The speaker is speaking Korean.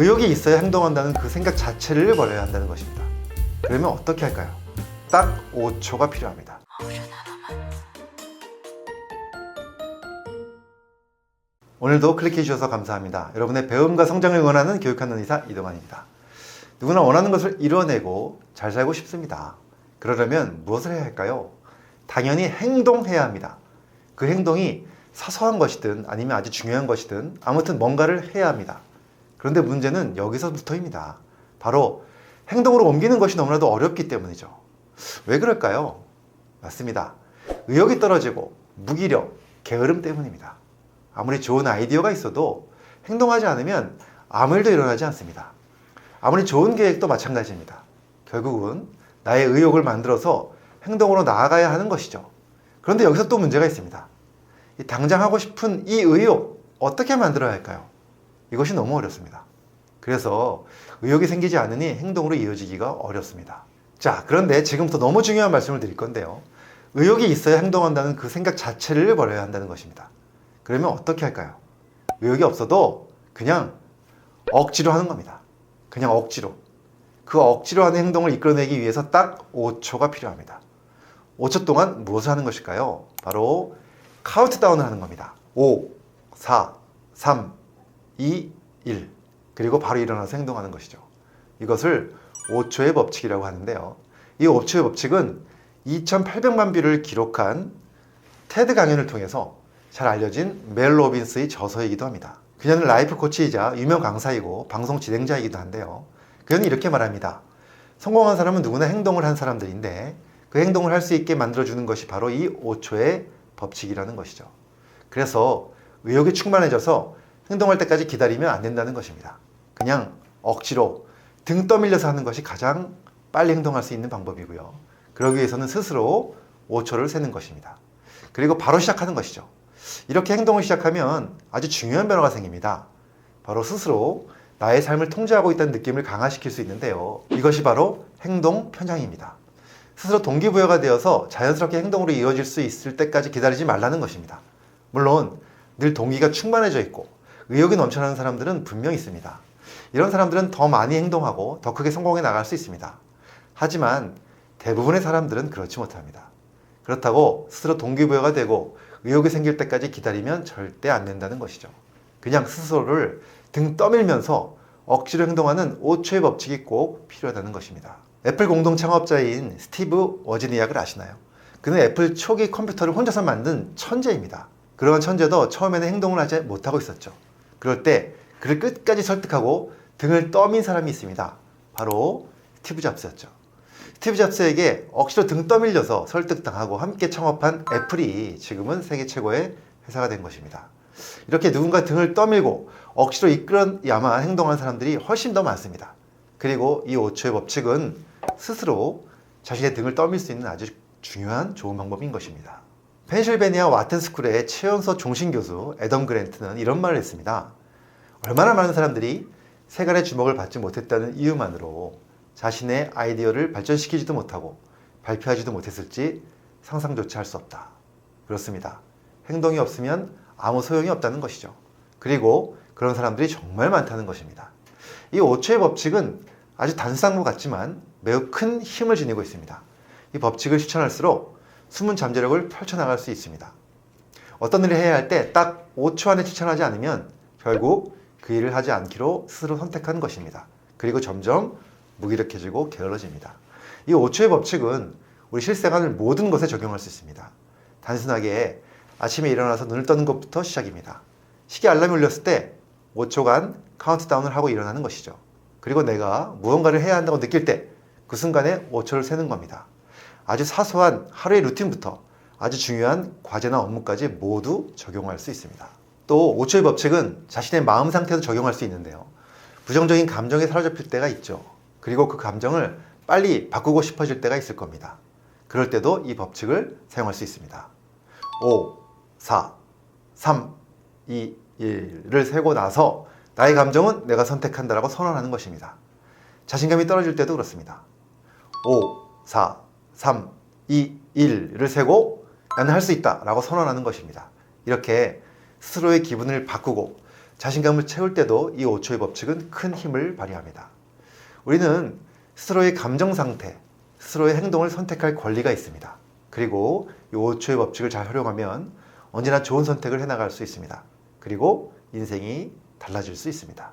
의욕이 있어야 행동한다는 그 생각 자체를 버려야 한다는 것입니다. 그러면 어떻게 할까요? 딱 5초가 필요합니다. 오늘도 클릭해 주셔서 감사합니다. 여러분의 배움과 성장을 응원하는 교육하는 의사 이동환입니다. 누구나 원하는 것을 이뤄내고 잘 살고 싶습니다. 그러려면 무엇을 해야 할까요? 당연히 행동해야 합니다. 그 행동이 사소한 것이든 아니면 아주 중요한 것이든 아무튼 뭔가를 해야 합니다. 그런데 문제는 여기서부터입니다. 바로 행동으로 옮기는 것이 너무나도 어렵기 때문이죠. 왜 그럴까요? 맞습니다. 의욕이 떨어지고 무기력, 게으름 때문입니다. 아무리 좋은 아이디어가 있어도 행동하지 않으면 아무 일도 일어나지 않습니다. 아무리 좋은 계획도 마찬가지입니다. 결국은 나의 의욕을 만들어서 행동으로 나아가야 하는 것이죠. 그런데 여기서 또 문제가 있습니다. 이 당장 하고 싶은 이 의욕 어떻게 만들어야 할까요? 이것이 너무 어렵습니다. 그래서 의욕이 생기지 않으니 행동으로 이어지기가 어렵습니다. 자, 그런데 지금부터 너무 중요한 말씀을 드릴 건데요. 의욕이 있어야 행동한다는 그 생각 자체를 버려야 한다는 것입니다. 그러면 어떻게 할까요? 의욕이 없어도 그냥 억지로 하는 겁니다. 그냥 억지로. 그 억지로 하는 행동을 이끌어내기 위해서 딱 5초가 필요합니다. 5초 동안 무엇을 하는 것일까요? 바로 카운트다운을 하는 겁니다. 5, 4, 3, 2, 1. 그리고 바로 일어나서 행동하는 것이죠. 이것을 5초의 법칙이라고 하는데요. 이 5초의 법칙은 2,800만 뷰를 기록한 테드 강연을 통해서 잘 알려진 멜 로빈스의 저서이기도 합니다. 그녀는 라이프 코치이자 유명 강사이고 방송 진행자이기도 한데요. 그녀는 이렇게 말합니다. 성공한 사람은 누구나 행동을 한 사람들인데 그 행동을 할 수 있게 만들어주는 것이 바로 이 5초의 법칙이라는 것이죠. 그래서 의욕이 충만해져서 행동할 때까지 기다리면 안 된다는 것입니다. 그냥 억지로 등 떠밀려서 하는 것이 가장 빨리 행동할 수 있는 방법이고요. 그러기 위해서는 스스로 5초를 세는 것입니다. 그리고 바로 시작하는 것이죠. 이렇게 행동을 시작하면 아주 중요한 변화가 생깁니다. 바로 스스로 나의 삶을 통제하고 있다는 느낌을 강화시킬 수 있는데요. 이것이 바로 행동 편향입니다. 스스로 동기부여가 되어서 자연스럽게 행동으로 이어질 수 있을 때까지 기다리지 말라는 것입니다. 물론 늘 동기가 충만해져 있고 의욕이 넘쳐나는 사람들은 분명 있습니다. 이런 사람들은 더 많이 행동하고 더 크게 성공해 나갈 수 있습니다. 하지만 대부분의 사람들은 그렇지 못합니다. 그렇다고 스스로 동기부여가 되고 의욕이 생길 때까지 기다리면 절대 안 된다는 것이죠. 그냥 스스로를 등 떠밀면서 억지로 행동하는 5초의 법칙이 꼭 필요하다는 것입니다. 애플 공동 창업자인 스티브 워지니악을 아시나요? 그는 애플 초기 컴퓨터를 혼자서 만든 천재입니다. 그러한 천재도 처음에는 행동을 하지 못하고 있었죠. 그럴 때 그를 끝까지 설득하고 등을 떠민 사람이 있습니다. 바로 스티브 잡스였죠. 스티브 잡스에게 억지로 등 떠밀려서 설득당하고 함께 창업한 애플이 지금은 세계 최고의 회사가 된 것입니다. 이렇게 누군가 등을 떠밀고 억지로 이끌어야만 행동하는 사람들이 훨씬 더 많습니다. 그리고 이 5초의 법칙은 스스로 자신의 등을 떠밀 수 있는 아주 중요한 좋은 방법인 것입니다. 펜실베니아 와튼 스쿨의 최연소 종신 교수 에덤 그랜트는 이런 말을 했습니다. 얼마나 많은 사람들이 세간의 주목을 받지 못했다는 이유만으로 자신의 아이디어를 발전시키지도 못하고 발표하지도 못했을지 상상조차 할 수 없다. 그렇습니다. 행동이 없으면 아무 소용이 없다는 것이죠. 그리고 그런 사람들이 정말 많다는 것입니다. 이 5초의 법칙은 아주 단순한 것 같지만 매우 큰 힘을 지니고 있습니다. 이 법칙을 실천할수록 숨은 잠재력을 펼쳐나갈 수 있습니다. 어떤 일을 해야 할 때 딱 5초 안에 실천하지 않으면 결국 그 일을 하지 않기로 스스로 선택한 것입니다. 그리고 점점 무기력해지고 게을러집니다. 이 5초의 법칙은 우리 실생활 모든 것에 적용할 수 있습니다. 단순하게 아침에 일어나서 눈을 떠는 것부터 시작입니다. 시계 알람이 울렸을 때 5초간 카운트다운을 하고 일어나는 것이죠. 그리고 내가 무언가를 해야 한다고 느낄 때 그 순간에 5초를 세는 겁니다. 아주 사소한 하루의 루틴부터 아주 중요한 과제나 업무까지 모두 적용할 수 있습니다. 또 5초의 법칙은 자신의 마음 상태도 적용할 수 있는데요. 부정적인 감정에 사로잡힐 때가 있죠. 그리고 그 감정을 빨리 바꾸고 싶어질 때가 있을 겁니다. 그럴 때도 이 법칙을 사용할 수 있습니다. 5, 4, 3, 2, 1을 세고 나서 나의 감정은 내가 선택한다라고 선언하는 것입니다. 자신감이 떨어질 때도 그렇습니다. 5, 4, 3, 2, 1을 세고 나는 할 수 있다 라고 선언하는 것입니다. 이렇게 스스로의 기분을 바꾸고 자신감을 채울 때도 이 5초의 법칙은 큰 힘을 발휘합니다. 우리는 스스로의 감정 상태, 스스로의 행동을 선택할 권리가 있습니다. 그리고 이 5초의 법칙을 잘 활용하면 언제나 좋은 선택을 해나갈 수 있습니다. 그리고 인생이 달라질 수 있습니다.